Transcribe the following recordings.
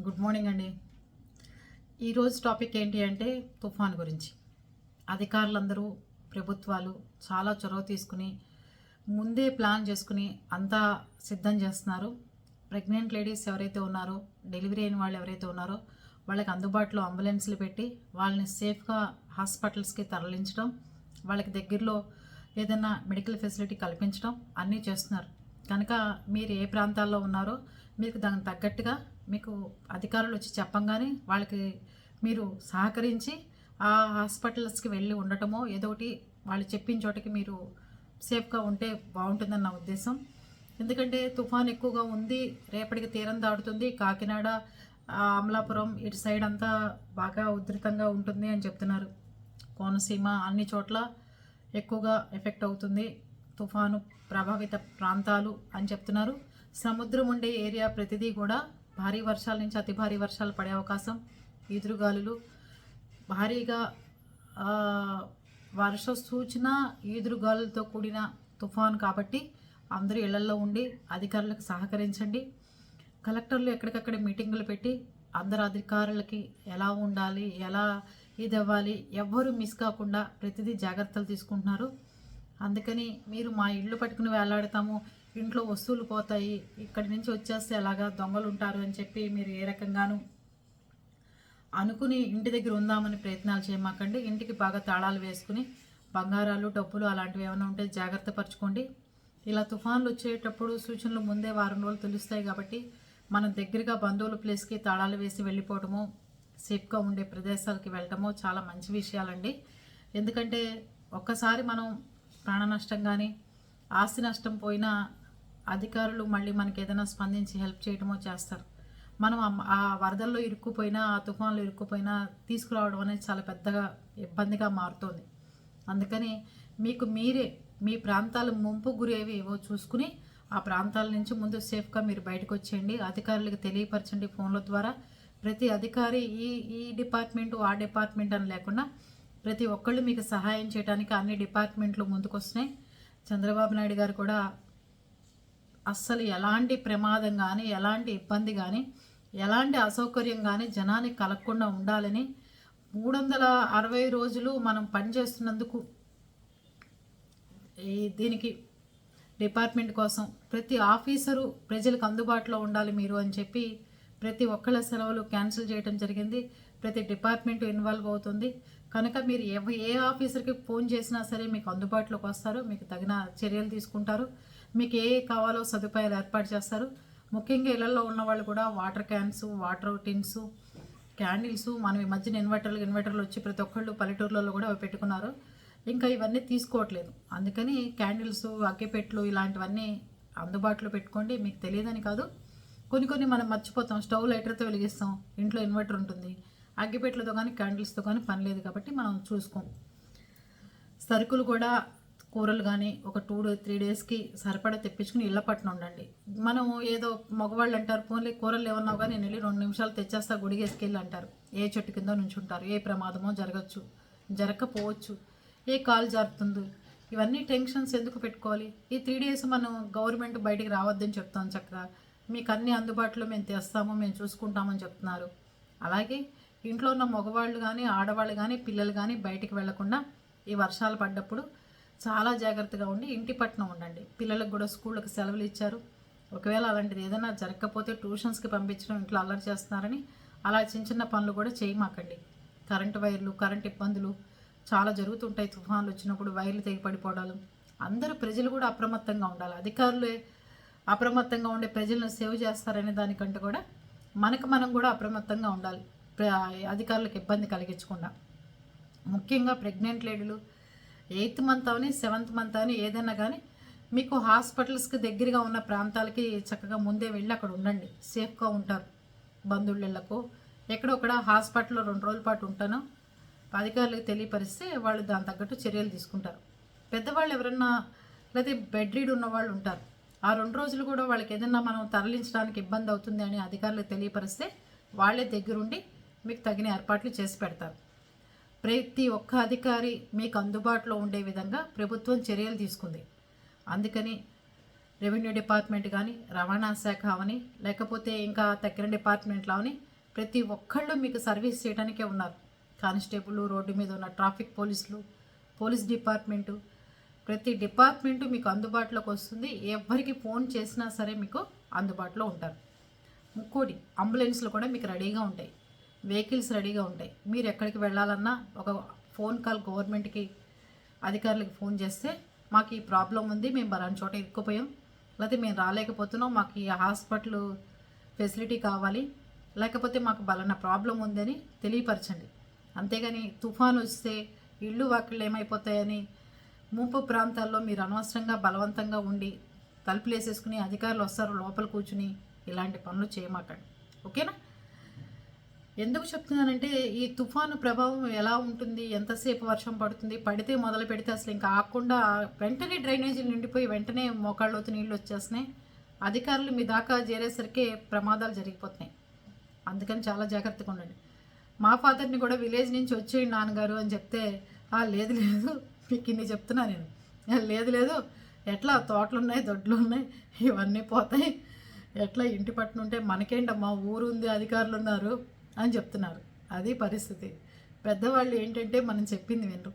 Good morning అండి. ఈరోజు topic ఏంటి అంటే తుఫాన్ గురించి. అధికారులందరూ ప్రభుత్వాలు చాలా చొరవ తీసుకుని ముందే ప్లాన్ చేసుకుని అంతా సిద్ధం చేస్తున్నారు. ప్రెగ్నెంట్ లేడీస్ ఎవరైతే ఉన్నారో డెలివరీ అయిన వాళ్ళు ఎవరైతే ఉన్నారో వాళ్ళకి అందుబాటులో అంబులెన్స్లు పెట్టి వాళ్ళని సేఫ్గా హాస్పిటల్స్కి తరలించడం వాళ్ళకి దగ్గరలో ఏదైనా మెడికల్ ఫెసిలిటీ కల్పించడం అన్నీ చేస్తున్నారు. కనుక మీరు ఏ ప్రాంతాల్లో ఉన్నారో మీకు దానికి తగ్గట్టుగా మీకు అధికారులు వచ్చి చెప్పంగానే వాళ్ళకి మీరు సహకరించి ఆ హాస్పిటల్స్కి వెళ్ళి ఉండటమో ఏదో ఒకటి వాళ్ళు చెప్పిన చోటకి మీరు సేఫ్గా ఉంటే బాగుంటుందని నా ఉద్దేశం. ఎందుకంటే తుఫాన్ ఎక్కువగా ఉంది రేపటికి తీరం దాటుతుంది కాకినాడ అమలాపురం ఇటు సైడ్ అంతా బాగా ఉధృతంగా ఉంటుంది అని చెప్తున్నారు. కోనసీమ అన్ని చోట్ల ఎక్కువగా ఎఫెక్ట్ అవుతుంది తుఫాను ప్రభావిత ప్రాంతాలు అని చెప్తున్నారు. సముద్రం ఉండే ఏరియా ప్రతిదీ కూడా భారీ వర్షాల నుంచి అతి భారీ వర్షాలు పడే అవకాశం. ఈదురుగాలులు భారీగా వర్ష సూచన ఈదురుగాలులతో కూడిన తుఫాన్ కాబట్టి అందరూ ఇళ్ళలో ఉండి అధికారులకు సహకరించండి. కలెక్టర్లు ఎక్కడికక్కడ మీటింగులు పెట్టి అందరు అధికారులకి ఎలా ఉండాలి ఎలా ఇది అవ్వాలి ఎవ్వరూ మిస్ కాకుండా ప్రతిదీ జాగ్రత్తలు తీసుకుంటున్నారు. అందుకని మీరు మా ఇల్లు పట్టుకుని వేలాడతాము ఇంట్లో వస్తువులు పోతాయి ఇక్కడి నుంచి వచ్చేస్తే అలాగా దొంగలు ఉంటారు అని చెప్పి మీరు ఏ రకంగానూ అనుకుని ఇంటి దగ్గర ఉందామని ప్రయత్నాలు చేయమాకండి. ఇంటికి బాగా తాళాలు వేసుకుని బంగారాలు డబ్బులు అలాంటివి ఏమైనా ఉంటే జాగ్రత్త పరచుకోండి. ఇలా తుఫాన్లు వచ్చేటప్పుడు సూచనలు ముందే వారం రోజులు తెలుస్తాయి కాబట్టి మనం దగ్గరగా బంధువుల ప్లేస్కి తాళాలు వేసి వెళ్ళిపోవటము సేఫ్గా ఉండే ప్రదేశాలకి వెళ్ళటము చాలా మంచి విషయాలండి. ఎందుకంటే ఒక్కసారి మనం ప్రాణ నష్టం కానీ ఆస్తి నష్టం పోయినా అధికారులు మళ్ళీ మనకి ఏదైనా స్పందించి హెల్ప్ చేయటమో చేస్తారు. మనం ఆ- వరదల్లో ఇరుక్కుపోయినా ఆ తుఫాన్లో ఇరుక్కుపోయినా తీసుకురావడం అనేది చాలా పెద్దగా ఇబ్బందిగా మారుతోంది. అందుకని మీకు మీరే మీ ప్రాంతాలు ముంపు గురేవి ఏవో చూసుకుని ఆ ప్రాంతాల నుంచి ముందు సేఫ్గా మీరు బయటకు వచ్చేయండి అధికారులకు తెలియపరచండి ఫోన్ల ద్వారా. ప్రతి అధికారి ఈ ఈ డిపార్ట్మెంటు ఆ డిపార్ట్మెంట్ అని లేకుండా ప్రతి ఒక్కళ్ళు మీకు సహాయం చేయడానికి అన్ని డిపార్ట్మెంట్లు ముందుకు వస్తున్నాయి చంద్రబాబు నాయుడు గారు కూడా అస్సలు ఎలాంటి ప్రమాదం కానీ ఎలాంటి ఇబ్బంది కానీ ఎలాంటి అసౌకర్యం కానీ జనానికి కలగకుండా ఉండాలని మూడు వందల అరవై రోజులు మనం పనిచేస్తున్నందుకు ఈ దీనికి డిపార్ట్మెంట్ కోసం ప్రతి ఆఫీసరు ప్రజలకు అందుబాటులో ఉండాలి మీరు అని చెప్పి ప్రతి ఒక్కళ్ళ సెలవులు క్యాన్సిల్ చేయడం జరిగింది. ప్రతి డిపార్ట్మెంట్ ఇన్వాల్వ్ అవుతుంది. కనుక మీరు ఏ ఏ ఆఫీసర్కి ఫోన్ చేసినా సరే మీకు అందుబాటులోకి వస్తారు మీకు తగిన చర్యలు తీసుకుంటారు మీకు ఏ కావాలో సదుపాయాలు ఏర్పాటు చేస్తారు. ముఖ్యంగా ఇళ్ళలో ఉన్న వాళ్ళు కూడా water cans water tins candles మనం ఈ మధ్యన ఇన్వర్టర్లు ఇన్వర్టర్లు వచ్చి ప్రతి ఒక్కళ్ళు పల్లెటూర్లలో కూడా అవి పెట్టుకున్నారు. ఇంకా ఇవన్నీ తీసుకోవట్లేదు. అందుకని క్యాండిల్స్ అగ్గిపెట్లు ఇలాంటివన్నీ అందుబాటులో పెట్టుకోండి. మీకు తెలియదని కాదు. కొన్ని కొన్ని మనం మర్చిపోతాం. స్టవ్ లైటర్తో వెలిగిస్తాం. ఇంట్లో ఇన్వర్టర్ ఉంటుంది. అగ్గిపెట్లతో కానీ క్యాండిల్స్తో కానీ పని లేదు కాబట్టి మనం చూసుకోం. సరుకులు కూడా కూరలు కానీ ఒక టూ డే త్రీ డేస్కి సరిపడా తెప్పించుకుని ఇళ్ళ పట్టున ఉండండి. మనం ఏదో మగవాళ్ళు అంటారు పోన్లే కూరలు ఏమన్నావు కానీ నేను వెళ్ళి రెండు నిమిషాలు తెచ్చేస్తా గుడిగేసుకెళ్ళి అంటారు. ఏ చెట్టు కింద నుంచుంటారు ఏ ప్రమాదమో జరగచ్చు జరగకపోవచ్చు ఏ కాలు జారుతుంది ఇవన్నీ టెన్షన్స్ ఎందుకు పెట్టుకోవాలి? ఈ త్రీ డేస్ మనం గవర్నమెంట్ బయటికి రావద్దని చెప్తాం చక్కగా. మీకు అన్ని అందుబాటులో మేము తెస్తాము మేము చూసుకుంటామని చెప్తున్నారు. అలాగే ఇంట్లో ఉన్న మగవాళ్ళు కానీ ఆడవాళ్ళు కానీ పిల్లలు కానీ బయటికి వెళ్ళకుండా ఈ వర్షాలు పడ్డప్పుడు చాలా జాగ్రత్తగా ఉండి ఇంటి పట్నం ఉండండి. పిల్లలకు కూడా స్కూళ్ళకి సెలవులు ఇచ్చారు. ఒకవేళ అలాంటిది ఏదైనా జరగకపోతే ట్యూషన్స్కి పంపించడం ఇంట్లో అల్లరి చేస్తున్నారని అలా చిన్న చిన్న పనులు కూడా చేయమాకండి. కరెంటు వైర్లు కరెంట్ ఇబ్బందులు చాలా జరుగుతుంటాయి. తుఫాన్లు వచ్చినప్పుడు వైర్లు తెగి పడిపోవడాలు. అందరూ ప్రజలు కూడా అప్రమత్తంగా ఉండాలి. అధికారులే అప్రమత్తంగా ఉండే ప్రజలను సేవ్ చేస్తారనే దానికంటే కూడా మనకు మనం కూడా అప్రమత్తంగా ఉండాలి. అధికారులకు ఇబ్బంది కలిగించకుండా. ముఖ్యంగా ప్రెగ్నెంట్ లేడీలు ఎయిత్ మంత్ అవని సెవెంత్ మంత్ అని ఏదైనా కానీ మీకు హాస్పిటల్స్కి దగ్గరగా ఉన్న ప్రాంతాలకి చక్కగా ముందే వెళ్ళి అక్కడ ఉండండి. సేఫ్గా ఉంటారు బంధువులకు ఎక్కడొక్కడ హాస్పిటల్లో రెండు రోజుల పాటు ఉంటాను. అధికారులకు తెలియపరిస్తే వాళ్ళు దాని తగ్గట్టు చర్యలు తీసుకుంటారు. పెద్దవాళ్ళు ఎవరన్నా లేదా బెడ్ రీడ్ ఉన్న వాళ్ళు ఉంటారు. ఆ రెండు రోజులు కూడా వాళ్ళకి ఏదైనా మనం తరలించడానికి ఇబ్బంది అవుతుంది అని అధికారులకు తెలియపరిస్తే వాళ్ళే దగ్గరుండి మీకు తగిన ఏర్పాట్లు చేసి పెడతారు. ప్రతి ఒక్క అధికారి మీకు అందుబాటులో ఉండే విధంగా ప్రభుత్వం చర్యలు తీసుకుంది. అందుకని రెవెన్యూ డిపార్ట్మెంట్ కానీ రవాణా శాఖ అవని లేకపోతే ఇంకా తగ్గిన డిపార్ట్మెంట్లో అవని ప్రతి ఒక్కళ్ళు మీకు సర్వీస్ చేయడానికే ఉన్నారు. కానిస్టేబుల్ రోడ్డు మీద ఉన్న ట్రాఫిక్ పోలీసులు పోలీస్ డిపార్ట్మెంటు ప్రతి డిపార్ట్మెంటు మీకు అందుబాటులోకి వస్తుంది. ఎవరికి ఫోన్ చేసినా సరే మీకు అందుబాటులో ఉంటారు. ఇంకోటి అంబులెన్స్లు కూడా మీకు రెడీగా ఉంటాయి. వెహికల్స్ రెడీగా ఉంటాయి. మీరు ఎక్కడికి వెళ్ళాలన్నా ఒక ఫోన్ కాల్ గవర్నమెంట్కి అధికారులకు ఫోన్ చేస్తే మాకు ఈ ప్రాబ్లం ఉంది మేము బలాని చోట ఇరుక్కుపోయాం లేకపోతే మేము రాలేకపోతున్నాం మాకు ఈ హాస్పిటల్ ఫెసిలిటీ కావాలి. లేకపోతే మాకు బలన్న ప్రాబ్లం ఉందని తెలియపరచండి. అంతేగాని తుఫాన్ వస్తే ఇళ్ళు వాకిళ్ళు ఏమైపోతాయని ముంపు ప్రాంతాల్లో మీరు అనవసరంగా బలవంతంగా ఉండి తలుపులు వేసేసుకుని అధికారులు వస్తారు లోపల కూర్చుని ఇలాంటి పనులు చేయమాకండి. ఓకేనా? ఎందుకు చెప్తున్నానంటే ఈ తుఫాను ప్రభావం ఎలా ఉంటుంది? ఎంతసేపు వర్షం పడుతుంది? పడితే మొదలు పెడితే అసలు ఇంకా ఆకుండా వెంటనే డ్రైనేజీలు నిండిపోయి వెంటనే మోకాళ్ళలోతు నీళ్ళు వచ్చేస్తున్నాయి. అధికారులు మీ దాకా చేరేసరికి ప్రమాదాలు జరిగిపోతున్నాయి. అందుకని చాలా జాగ్రత్తగా ఉండండి. మా ఫాదర్ని కూడా విలేజ్ నుంచి వచ్చేయండి నాన్నగారు అని చెప్తే లేదు లేదు మీకు ఇన్ని చెప్తున్నా నేను. లేదు లేదు ఎట్లా? తోటలు ఉన్నాయి దొడ్లు ఉన్నాయి ఇవన్నీ పోతాయి. ఎట్లా? ఇంటి పట్టునుంటే మనకేంటమ్మా? ఊరు ఉంది అధికారులు ఉన్నారు అని చెప్తున్నారు. అది పరిస్థితి. పెద్దవాళ్ళు ఏంటంటే మనం చెప్పింది వినరు.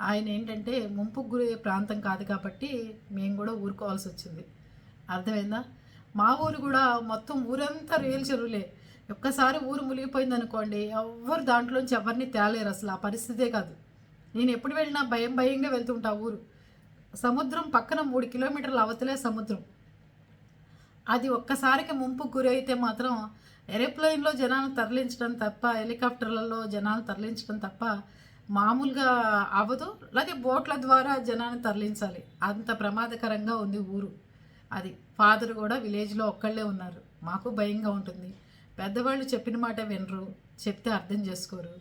ఆయన ఏంటంటే ముంపుకు గురయ్యే ప్రాంతం కాదు కాబట్టి మేము కూడా ఊరుకోవాల్సి వచ్చింది. అర్థమైందా? మా ఊరు కూడా మొత్తం ఊరంతా రేలు చెరువులే. ఒక్కసారి ఊరు మునిగిపోయింది అనుకోండి ఎవ్వరు దాంట్లోంచి ఎవరిని తేలేరు అసలు. ఆ పరిస్థితే కాదు. నేను ఎప్పుడు వెళ్ళినా భయం భయంగా వెళ్తుంటా ఊరు. సముద్రం పక్కన మూడు కిలోమీటర్ల అవతలే సముద్రం. అది ఒక్కసారికి ముంపుకు గురైతే మాత్రం ఏరోప్లేన్లో జనాలను తరలించడం తప్ప హెలికాప్టర్లలో జనాలను తరలించడం తప్ప మామూలుగా అవ్వదు. అలాగే బోట్ల ద్వారా జనాన్ని తరలించాలి. అంత ప్రమాదకరంగా ఉంది ఊరు. అది ఫాదర్ కూడా విలేజ్లో ఒక్కళ్ళే ఉన్నారు. మాకు భయంగా ఉంటుంది. పెద్దవాళ్ళు చెప్పిన మాట వినరు. చెప్తే అర్థం చేసుకోరు.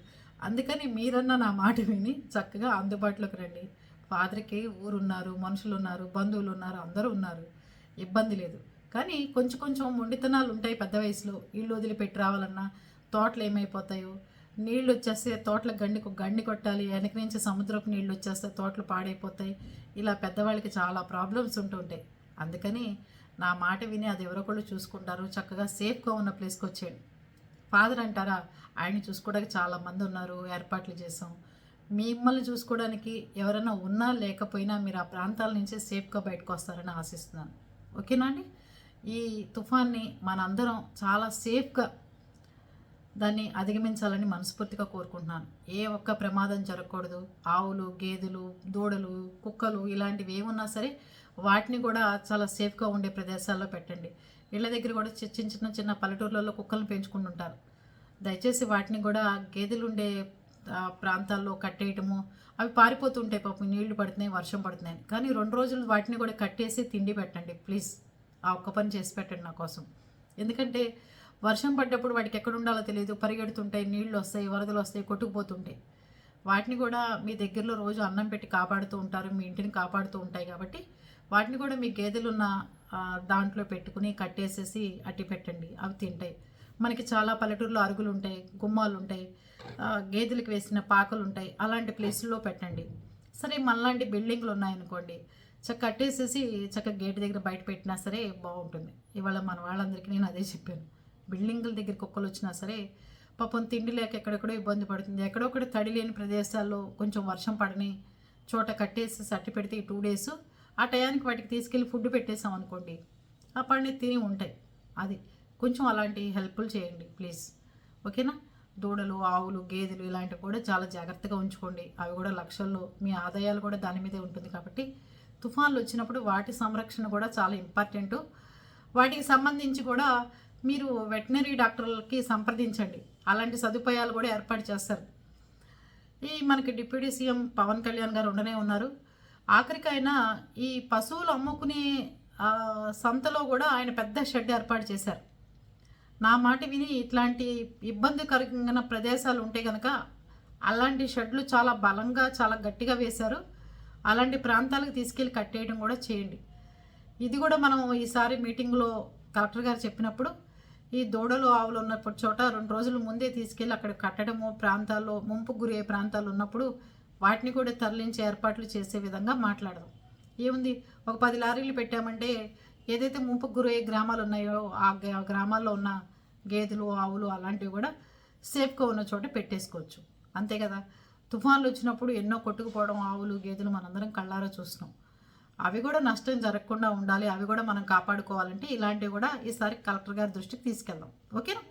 అందుకని మీరన్న నా మాట విని చక్కగా అందుబాటులోకి రండి. ఫాదర్కి ఊరున్నారు మనుషులు ఉన్నారు బంధువులు ఉన్నారు అందరూ ఉన్నారు. ఇబ్బంది లేదు. కానీ కొంచెం కొంచెం మొండితనాలు ఉంటాయి పెద్ద వయసులో. ఇల్లు వదిలిపెట్టి రావాలన్నా తోటలు ఏమైపోతాయో? నీళ్ళు వచ్చేస్తే తోటల గండి గండి కొట్టాలి వెనక నుంచి సముద్రపు నీళ్ళు వచ్చేస్తే తోటలు పాడైపోతాయి. ఇలా పెద్దవాళ్ళకి చాలా ప్రాబ్లమ్స్ ఉంటుంటాయి అందుకని నా మాట విని అది ఎవరో ఒకళ్ళు చూసుకుంటారు. చక్కగా సేఫ్గా ఉన్న ప్లేస్కి వచ్చేయండి. ఫాదర్ అంటారా ఆయన చూసుకోవడానికి చాలా మంది ఉన్నారు ఏర్పాట్లు చేసాం మిమ్మల్ని చూసుకోవడానికి ఎవరైనా ఉన్నా లేకపోయినా మీరు ఆ ప్రాంతాల నుంచే సేఫ్గా బయటకు వస్తారని ఆశిస్తున్నాను. ఓకేనా అండి? ఈ తుఫాన్ని మనందరం చాలా సేఫ్గా దాన్ని అధిగమించాలని మనస్ఫూర్తిగా కోరుకుంటున్నాను. ఏ ఒక్క ప్రమాదం జరగకూడదు. ఆవులు గేదెలు దూడలు కుక్కలు ఇలాంటివి ఏమున్నా సరే వాటిని కూడా చాలా సేఫ్గా ఉండే ప్రదేశాల్లో పెట్టండి. ఇళ్ళ దగ్గర కూడా చి- చిన్న చిన్న చిన్న పల్లెటూర్లలో కుక్కలను పెంచుకుంటుంటారు దయచేసి వాటిని కూడా గేదెలు ఉండే ప్రాంతాల్లో కట్టేయటము అవి పారిపోతుంటాయి పాపం. నీళ్ళు పడుతున్నాయి వర్షం పడుతున్నాయి. కానీ రెండు రోజులు వాటిని కూడా కట్టేసి తిండి పెట్టండి ప్లీజ్. ఆ ఒక్క పని చేసి పెట్టండి నా కోసం. ఎందుకంటే వర్షం పడ్డప్పుడు వాటికి ఎక్కడ ఉండాలో తెలియదు. పరిగెడుతుంటాయి నీళ్ళు వస్తాయి వరదలు వస్తాయి కొట్టుకుపోతుంటాయి. వాటిని కూడా మీ దగ్గరలో రోజు అన్నం పెట్టి కాపాడుతూ ఉంటారు. మీ ఇంటిని కాపాడుతూ ఉంటాయి కాబట్టి వాటిని కూడా మీ గేదెలున్న దాంట్లో పెట్టుకుని కట్టేసేసి అట్టి పెట్టండి. అవి తింటాయి. మనకి చాలా పల్లెటూరులో అరుగులు ఉంటాయి గుమ్మాలు ఉంటాయి గేదెలకు వేసిన పాకలు ఉంటాయి. అలాంటి ప్లేసుల్లో పెట్టండి. సరే మనలాంటి బిల్డింగ్లు ఉన్నాయనుకోండి చక్క కట్టేసేసి చక్క గేట్ దగ్గర బయట పెట్టినా సరే బాగుంటుంది. ఇవాళ మన వాళ్ళందరికీ నేను అదే చెప్పాను. బిల్డింగుల దగ్గర కుక్కలు వచ్చినా సరే పాపం తిండి లేక ఎక్కడెక్కడో ఇబ్బంది పడుతుంది. ఎక్కడొక్కడ తడి లేని ప్రదేశాల్లో కొంచెం వర్షం పడని చోట కట్టేసి సట్టి పెడితే ఈ టూ డేస్ ఆ టయానికి వాటికి తీసుకెళ్ళి ఫుడ్ పెట్టేసాం అనుకోండి ఆ పండి తిని ఉంటాయి. అది కొంచెం అలాంటి హెల్ప్ఫుల్ చేయండి ప్లీజ్. ఓకేనా? దూడలు ఆవులు గేదెలు ఇలాంటివి కూడా చాలా జాగ్రత్తగా ఉంచుకోండి. అవి కూడా లక్షల్లో మీ ఆదాయాలు కూడా దాని మీదే ఉంటుంది కాబట్టి తుఫాన్లు వచ్చినప్పుడు వాటి సంరక్షణ కూడా చాలా ఇంపార్టెంట్ వాటికి సంబంధించి కూడా మీరు వెటనరీ డాక్టర్లకి సంప్రదించండి. అలాంటి సదుపాయాలు కూడా ఏర్పాటు చేస్తారు. ఈ మనకి డిప్యూటీ సీఎం పవన్ కళ్యాణ్ గారు ఉండనే ఉన్నారు. ఆఖరికి ఆయన ఈ పశువులు అమ్ముకునే సంతలో కూడా ఆయన పెద్ద షెడ్ ఏర్పాటు చేశారు. నా మాట విని ఇట్లాంటి ఇబ్బందికరమైన ప్రదేశాలు ఉంటే కనుక అలాంటి షెడ్లు చాలా బలంగా చాలా గట్టిగా వేశారు. అలాంటి ప్రాంతాలకు తీసుకెళ్ళి కట్టేయడం కూడా చేయండి. ఇది కూడా మనం ఈసారి మీటింగ్లో కలెక్టర్ గారు చెప్పినప్పుడు ఈ దూడలు ఆవులు ఉన్నప్పుడు చోట రెండు రోజుల ముందే తీసుకెళ్ళి అక్కడ కట్టడము ప్రాంతాల్లో ముంపు గురి ప్రాంతాలు ఉన్నప్పుడు వాటిని కూడా తరలించి ఏర్పాట్లు చేసే విధంగా మాట్లాడదాం. ఏముంది? ఒక పది లారీలు పెట్టామంటే ఏదైతే ముంపుకు గురయ్యే గ్రామాలు ఉన్నాయో ఆ గ్రామాల్లో ఉన్న గేదెలు ఆవులు అలాంటివి కూడా సేఫ్గా ఉన్న చోట పెట్టేసుకోవచ్చు. అంతే కదా? తుఫాన్లు వచ్చినప్పుడు ఎన్నో కొట్టుకుపోవడం ఆవులు గేదెలు మనందరం కళ్ళారా చూస్తున్నాం. అవి కూడా నష్టం జరగకుండా ఉండాలి అవి కూడా మనం కాపాడుకోవాలంటే ఇలాంటివి కూడా ఈసారి కలెక్టర్ గారి దృష్టికి తీసుకెళ్దాం. ఓకేనా?